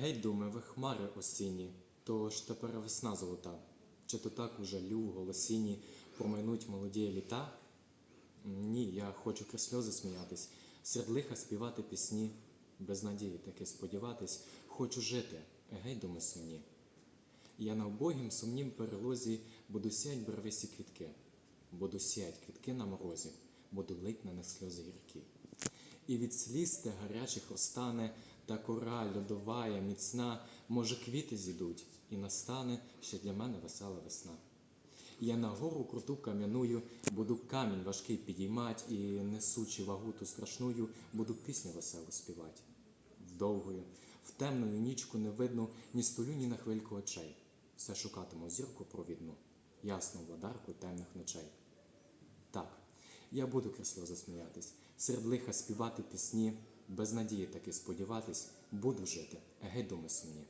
Геть, думи, ви хмари осінні, то ж тепер весна золота. Чи то так уже лю в голосінні промайнуть молоді літа? Ні, я хочу крізь сльози сміятись, серед лиха співати пісні, без надії таки сподіватись, хочу жити, геть, думи сумні. Я на убогім сумнім перелозі буду сіять барвисті квітки, буду сіять квітки на морозі, буду лить на них сльози гіркі. І від сліз те гарячих розтане, та кора льодовая, міцна, може, квіти зійдуть, і настане ще для мене весела весна. Я на гору круту кам'яную, буду камінь важкий підіймать, і, несучи вагу ту страшную, буду пісню веселу співать. Вдовгою, в темною нічку не видно ні столю, ні на хвильку очей. Все шукатиму зірку провідну, ясну владарку темних ночей. Так, я буду крізь сльози сміятись, серед лиха співати пісні, без надії таки сподіватись, буду жити, геть думи сумні.